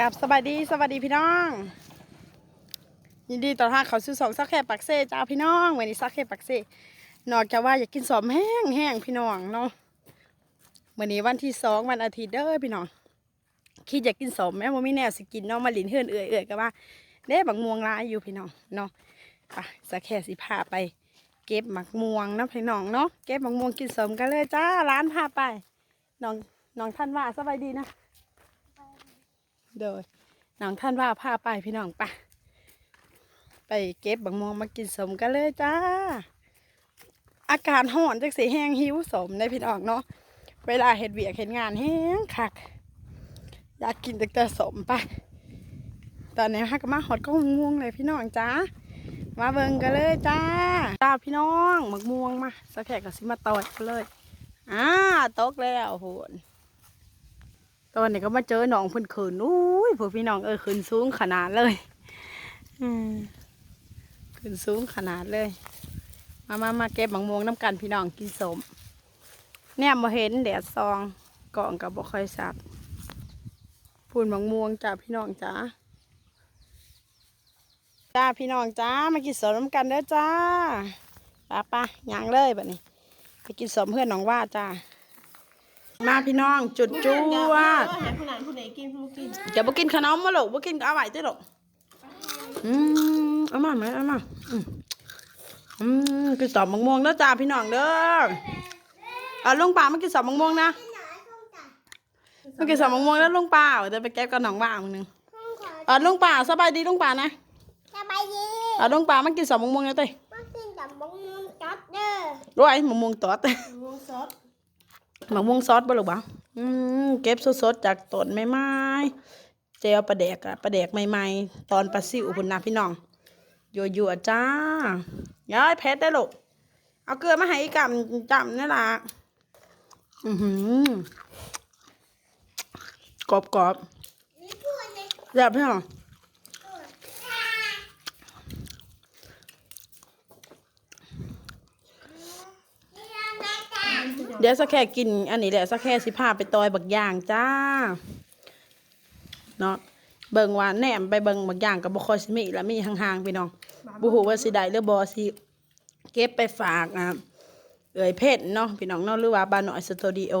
กับสวัสดีสวัสดีพี่น้อง ยินดีต้อนรับเขาสู่สองซักแค่ปักเซ่จ้าพี่น้องวันนี้ซักแค่ปักเซ่นอกจากว่าอยากกินสมแห้งแห้งพี่น้องเนาะวันนี้วันที่สองวันอาทิตย์เด้อพี่น้องคิดอยากกินสมแม่ว่ามีแนวสิกินเนาะมาหลินเฮือนเอื่อยเอื่อยก็ว่าเด้บักม่วงร้ายอยู่พี่น้องเนาะไปสักแค่สิพาไป เก็บหมักม่วงเนาะพี่น้องเนาะเก็บหมักม่วงกินสมกันเลยจ้าร้านพาไปน้องน้องท่านว่าสบายดีนะ โดยน้องท่านว่าพาไปพี่น้องปะไปเก็บบางมวงมากินสมกันเลยจ้า อาการห่อนจักสีแห้งหิวสมในพี่น้องเนาะเวลาเห็ดเวียกเห็ดงานแห้งคัก อยากกินแต่สมปะตอนนี้ฮักก็มาหอดก็ง่วงเลยพี่น้องจ้ามาเบิ่งกันเลยจ้าจ้าพี่น้องหมักม่วงมาสักแขกกับสิมาต่อยกันเลย อ่าตกแล้วโหน ตอนนี้ก็มาเจอหนองเพิ่นขืนอุ้ยพวกพี่น้องเออขืนสูงขนาดเลยอืมขืนสูงขนาดเลย มามามาเก็บบังม่วงน้ำกันพี่น้องกินสมเนี่ยมาเห็นแดดซองกล่องกับบ่ค่อยสับพูนบังม่วงจ้าพี่น้องจ้าจ้าพี่น้องจ้ามากินสมน้ำกันเด้อจ้าปะปะย่างเลยแบบนี้ไปกินสมเพื่อนน้องว่าจ้า มาพี่น้องจุดจ้วดผู้นั้นผู้ไหนกินผู้กินจะบ่กินขนมมาหรอกบ่กินก็เอาไว้ติหรอกอืมเอามาไหมเอามาอืมอืมกินสอบมะม่วงเด้อจ้าพี่น้องเด้อเอาลุงป่ามากินสอบมะม่วงนะมากินสอบมะม่วงแล้วลุงป่าเดี๋ยวไปเก็บกับน้องว่ามึงนึงเออลุงป่าสบายดีลุงป่านะสบายดีเอาลุงป่ามากินสอบมะม่วงแล้วเต้มากินแต่บงมุมจัดเด้อร้อยมะม่วงตอดวงซอ สมะม่วงซอสบ่หรือเปล่าอืมเก็บสดๆจากต้นไม้ไม้เจลปลาแดกอะปลาแดกใหม่ๆ ตอนปลาซิวพุ่นนะพี่น้องยั่วๆจ้าย้ายเพชรได้ลูกเอาเกลือมาให้อีกำจำนี่ล่ะอือหือกรอบกรอบนี่พูดในๆแบบพี่น้อง ดี๋ยวสักแค่กิน อันนี้แหละสักแค่สิพาไปตอยบักย่างจ้าเนาะเบิ่งว่าแหนมไปเบิ่งบางอย่างกับบ่ค่อยสิมีละมีห่างๆพี่น้องบ่ฮู้ว่าสิได้หรือบ่สิเก็บไปฝากอะเอ่ยเพชรเนาะพี่น้องเนาะหรือว่าบ้านน้อยสตูดิโอ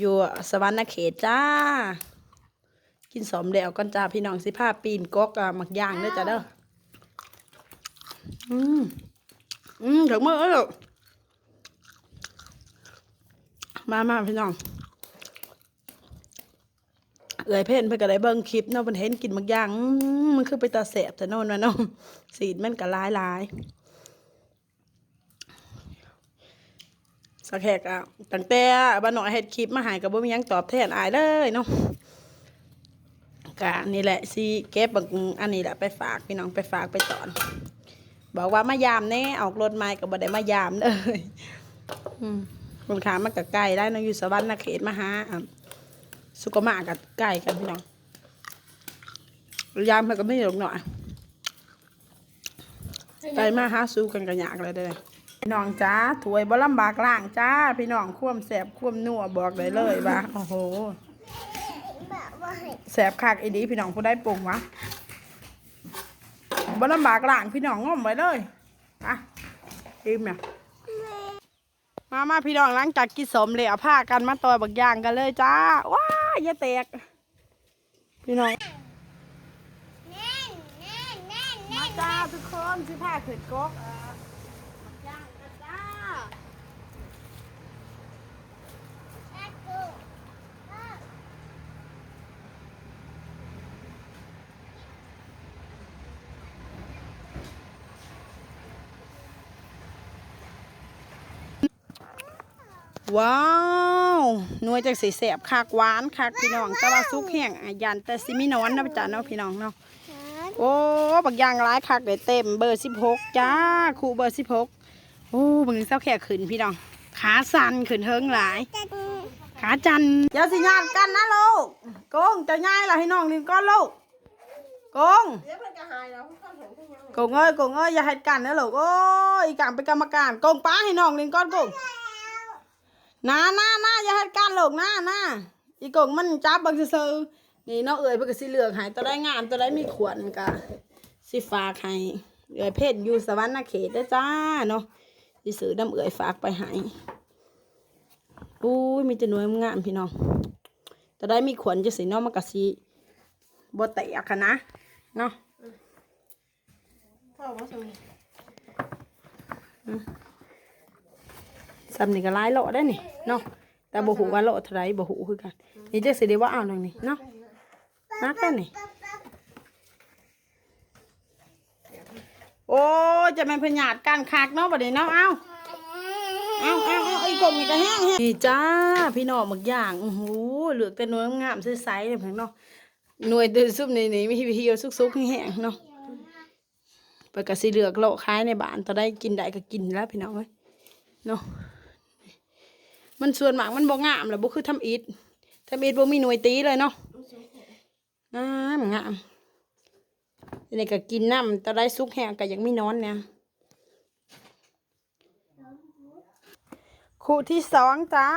อยู่สวรรณเขตจ้า กินสมแล้วก่อนจ้าพี่น้องสิพาปีนกกอะมักย่างเด้อจ้าเด้ออืมอืมถึงมื้อแล้ว มามาพี่น้อง เอ่ยเพ่นเพิ่นก็ได้เบิ่งคลิปเนาะเพิ่นเห็นกินบางอย่าง มันคือไปตาแสบแต่โน่นว่าเนาะสีมันก็หลายหลายสักแขกอะตั้งแต่บ้านหน่อยเฮ็ดคลิปมาหายก็บ่มียังตอบแทนอายเลยเนาะก็นี่แหละสิเก็บบางอันนี้แหละไปฝากพี่น้องไปฝากไปตอน บอกว่ามายามแน่ออกรถไม้ก็บ่ได้มายามเลยอืม คนขามันก็ใกล้ได้เนาะอยู่สวรรค์เขตมหาสุกมากับไก่กันพี่น้องยามมันก็ไม่หลงหน่อยไปมาหาสู้กันกันยากเลยเด้พี่น้องจ้าถวยบ่ลำบากล่างจ้า พี่น้องควมแสบควมนัวบอกได้เลยว่าโอ้โหแบบว่าให้แสบคักอีดีพี่น้องผู้ได้ปรุงวะบ่ลำบากล่างพี่น้องง้อมไว้เลยอะอิ่มเนี่ย มามาพี่น้องหลังจากกินสมเลยเอาผ้ากันมาต่อยบักย่างกันเลยจ้า ว้าอย่าแตก พี่น้องแน่นแน่นแน่นมาแน่นจ้าทุกคนสิผ้าขึ้นกกอ่าย่างกันจ้า แน่นกูเออ ว้าวหน่วยจากสีแสบคักหวานคักพี่น้องแต่ว่าซุกแห้งอะยันแต่สิมีนอนนะจ้าเนาะพี่น้องเนาะโอ้บักอยางร้ายคักเลยเต็มเบอร์สิบหกจ้าครูเบอร์สิบหกโอ้บังเศร้าแค่ขึ้นพี่น้อง ขาสั่นขึ้นเฮิงหลายจะดูขาจันอย่าสิญาติกันนะลูกโกงจะง่ายล่ะให้น้องลินก้อนลูกโกงเดี๋ยวเพิ่นก็หายแล้วเพิ่นเห็นเพิ่นยังโกงเอ้ยโกงเอ้ยอย่าให้กันนะลูกโอ้ยอีกางเป็นกรรมการโกงป้าให้น้องลินก้อนโกง นานานาอย่าให้กันลูกนานาอีโกงมันจับบังซื่อๆนี่เนาะเอ่ยเพิ่นก็สิเลือกให้ตัวได้งามตัวได้มีขวนก็สิฝากให้เอ่ยเพชรอยู่สวรรค์เขตเด้อจ้าเนาะสิซื้อน้ำเอ่ยฝากไปให้อุ้ยมีแต่หน่วยงามๆพี่น้องตัวได้มีขวนจังซี่เนาะมันก็สิบ่แตกค่ะนะเนาะพ่อว่าสมัย สำนี่ก็หลายโลได้นี่เนาะแต่บ่ฮู้ว่าโลเท่าไรบ่ฮู้คือกัน นี่จังสิได้ว่าเอาหนังนี่เนาะนักแค่นี่โอ้จะแม่นพญาตกันคักเนาะบัดนี้เนาะเอาเอาเอาเอาอีกลมนี่ก็แห้งๆนี่จ้าพี่น้องหมึกย่างโอ้โหเหลือแต่หน่วยงามใสๆเลยเพิ่นเนาะหน่วยเดือซุปนี่นี่มีเหี่ยวสุกๆแห้งๆเนาะไปก็สิเหลือกโลขายในบ้านตอนได้กินได้ก็กินแล้วพี่น้องเอ้ยเนาะ มันส่วนมากมันบ่งามแหละบ่คือทำอิฐทำอิฐบ่มีหน่วยตีเลยเนาะงามงามนนี้ก็กินน้ำตะได้สุกแห้งก็ยังไมีนอนเนี่ยคู่ที่สองจ้า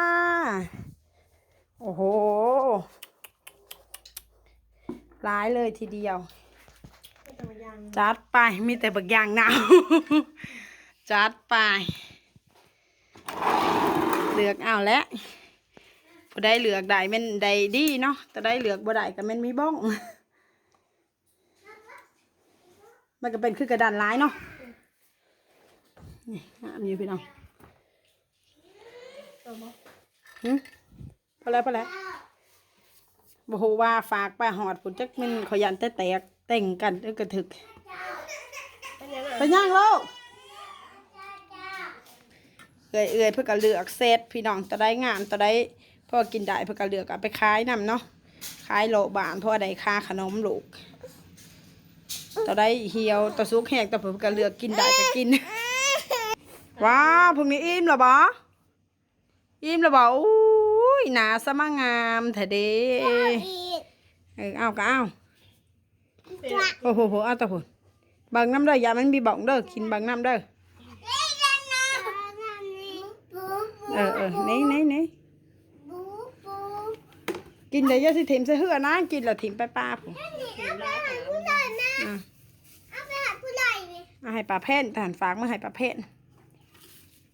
โอ้โหหลายเลยทีเดียว จัดไป มีแต่บักยางหนาว จัดไป เลือกเอาแล้วพอได้เลือกได้แมันได้ดีเนาะแต่ได้เลือกบ่ได้ก็แมันมีบ้อง มันก็เป็นคือกระดานร้ายเนาะนี่งามอยู่พี่น้องตัวบ่หึพอแล้วพอแล้วบ่ฮู้ว่าฝากไปหอดผุนจักแมันขอยันแต่แตกแต่งกันเอ้อกระถึกเป็นยังไงไปย่างโลก เอื่อยเอื่อยเพื่อก็เลือกเซตพี่น้องตัวได้งามตัวได้พอกินได้เพื่อก็เลือกเอาไปขายนำเนาะขายโลบานเพราะว่าได้ค่าขนมลูกตัวได้เหี่ยวตัวสุกแหกตัวเพื่อก็เลือกกินได้ก็กิน ว้าวพรุ่งนี้อิ่มแล้วบ่อิ่มแล้วบ่อุ้ยหนาสมางามแท้เด้อีกเออเอาก็เอาเป็นโอ้โหโหเอาแตะพุ่นเบังน้ำเด้ออย่ามันมีบ่องเด้อกินเบังน้ำเด้อ นี่กันนะนี่ปู ปูเออเออนี่นี่นี่ปูปูกินเดี๋ยวจะสิถิ่มใส่เหือนะ กินแล้วถิ่มไปป้าผมนี่เอาไปหาผู้ใหญ่นะอะเอาไปหาผู้ใหญ่เลยเอาให้ปลาเพนทหารฝากมาให้ปลาเพน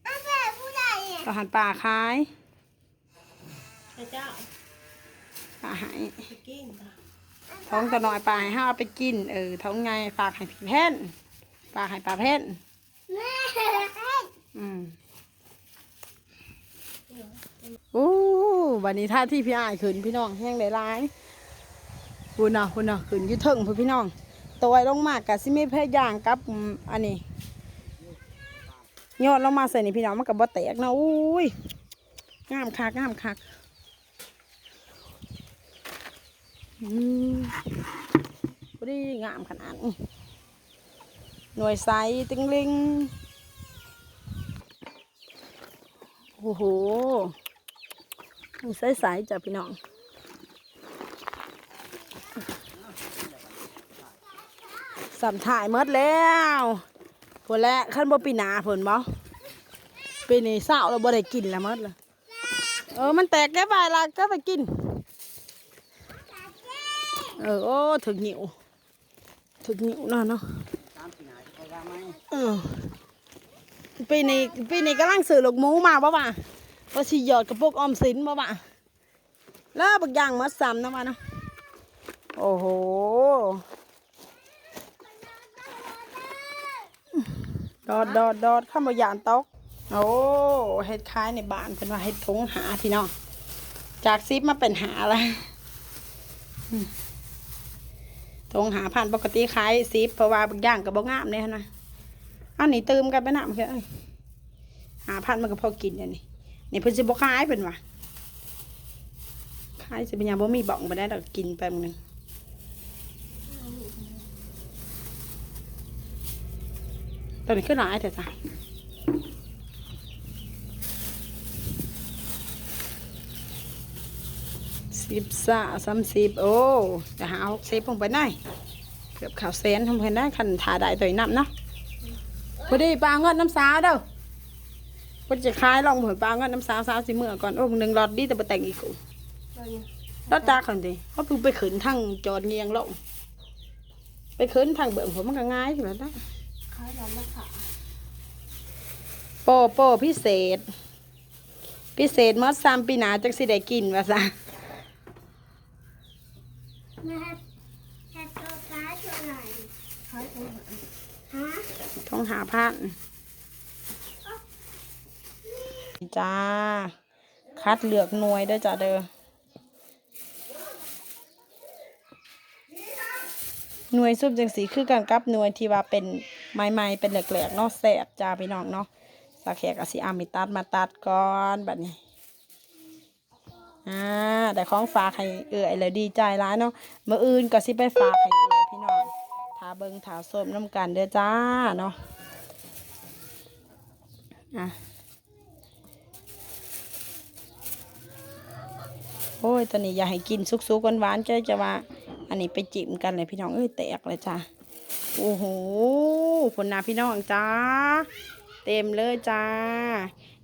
เอาไปหาผู้ใหญ่เนี่ยทหารปลาขายพระเจ้าปลาใหายไปกินจ้ะท้องตะน้อยปลาให้ห้าเอาไปกิน เออท้องไงฝากให้พี่เพนฝากให้ปลาเพนแม่อืมโอ้วันนี้ท่าที่พี่อายขึ้นพี่น้องแห้งได้ร้ายคุณน่ะคุณน่ะขึ้นยุ่เทิงพุ่นพี่น้องตัวลงมากกะสิมีแพย่างกับอันนี้ยอดลงมาใส่นี่พี่น้องมันกับบ่แตกนะอุ้ยงามคักงามคักอืมพอดีงามขนาดหน่วยใสติงลิงโอ้โห ใสๆจ้ะพี่น้องสัมถ่ายมดแล้วผลแล้วขั้นบ่ปีนาผลบ่ปีนี้เศร้าเราบ่ได้กินแล้วมดเลยเออมันแตกแก้ไปละก็ไปกิน เออโอ้ถึงหิวถึงหิวนาะเนาะเออปีนี้ปีนี้กำลังซื้อลูกหมูมาบ่ว่า ว่าสิหยอดกระปุกออมสินบ่ว่าแล้วบักอย่างมัดซ้ำนะว่าเนาะโอ้โหดอดดอดดอดข้ามบยานตกโอ้เฮ็ดคล้ายในบ้านเป็นว่าเฮ็ดทงหาพี่น้องจากซิปมาเป็นหาล้วอืมทงหาผ่านปกติขายซิปเพราะว่าบางอย่างกับบ่งามเนี่ยนะอันนี้เติมกันไปหนำแค่หาพันมันก็พอกินอย่างนี้ นี่เพิ่นสิบ่ขายเพิ่นว่าขายสิเป็นหยังบ่มีบ่องบ่ได้ดอกกินไปมื้อนึงตอนนี้คือหลายแต่จ้ะสิบสาสามสิบโอ้จะหาหกสิบลงไปได้เกือบข่าวเซนทำเพิ่อนได้คันถ่าได้ตัวน้ำเนาะพอดีปลาเงินน้ำสาวเด้อ พอจะคลายลองเผยปลาเงินน้ำสาวสาวสิเมื่อก่อนโอ้มึงหนึ่งหลอดดีแต่บ่แต่งอีกกูตัวนี้แล้วจากกันดิเขาเพิ่งไปขืนทางจอดเงียงลงไปขืนทางเบิ่งผมมันก็ง่ายแบบนั้นเขายอมมาขาโปโปพิเศษ พิเศษมอสซามปีหนาจักสิได้กินว่าซะแม่แค่ตัวฟ้าตัวไหนเขาจะหาฮะต้องหาพัน จ้า คัดเลือกหน่วยเด้จ้าเด้อหน่วยซุปจังสีคือกันกับหน่วยที่ว่าเป็นไม้ๆเป็นแหลกๆเนาะแสบจ้าพี่น้องเนาะสาแขกกับสีอามิตัดมาตัดก่อนแบบนี้อ่าแต่ของฝากให้เอื่อยเลยดีใจร้ายเนาะเมื่ออื่นก็สิไปฝากให้เอื่อยพี่น้องทาเบิงทาส้มน้ำกันเด้อจ้าเนาะอะ โอ้ยตอนนี้อย่าให้กินสุกๆหวานๆจะจะว่า อันนี้ไปจิ้มกันเลยพี่น้องเอ้ยแตกเลยจ้าโอ้โหผลนาพี่น้องจ้า เต็มเลยจ้า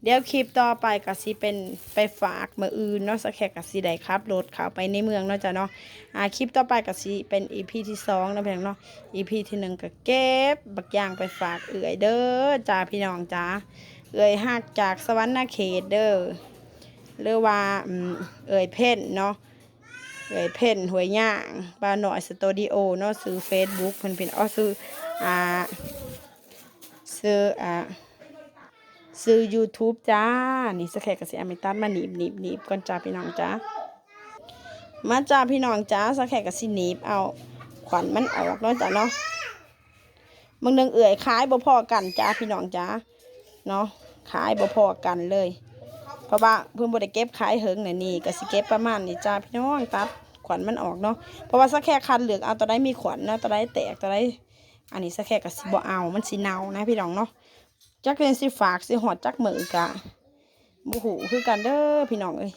เดี๋ยวคลิปต่อไปก็สิเป็นไปฝากมืออื่นเนาะสแค่ก็สิไดครับรถเข้าไปในเมืองเนาะจ้ะเนาะอ่าคลิปต่อไปก็สิเป็นอีพีที่สองนะเพียงเนาะอีพีที่หนึ่งก็เก็บบักย่างไปฝากเอื่อยเด้อจ้าพี่น้องจ้าเอื่อยหักจากสวรรค์เขตเด้อ หรือว่าเอื่อยเพ่นเนาะเอื่อยเพ่นหวยย่างบาหน่อยสตูดิโอเนาะซื้อเฟซบุ๊กเพิ่นเป็นอ้อซื้ออ่าซื้ออ่าซื้อ YouTube จ้า นี่สแคกกับสิอามิตันมาหนีบหนีบหนีบก่อนจ้าพี่น้องจ้ามาจ้าพี่น้องจ้าสแคกกับสิหนีบเอาขวัญมันออกเนาะจ้าเนาะมึงนึงเอื่อยขายบ่พอกันจ้าพี่น้องจ้าเนาะขายบ่พอกันเลย เพราะว่าเพิ่นบ่ได้เก็บขายเหิงเนี่ยนี่ก็สิเก็บประมาณนี้จ้าพี่น้องตัดขวัญมันออกเนาะเพราะว่าสักแคกคันเหลือกเอาตัวใดมีขวัญเนาะตัวใดแตกตัวใดอันนี้สักแคกกับสิบ่เอามันสิเน่านะพี่น้องเนาะจักเรียนสิฝากสิหอดจักมือกะบูหูคือกันเด้อพี่น้องเอ้ย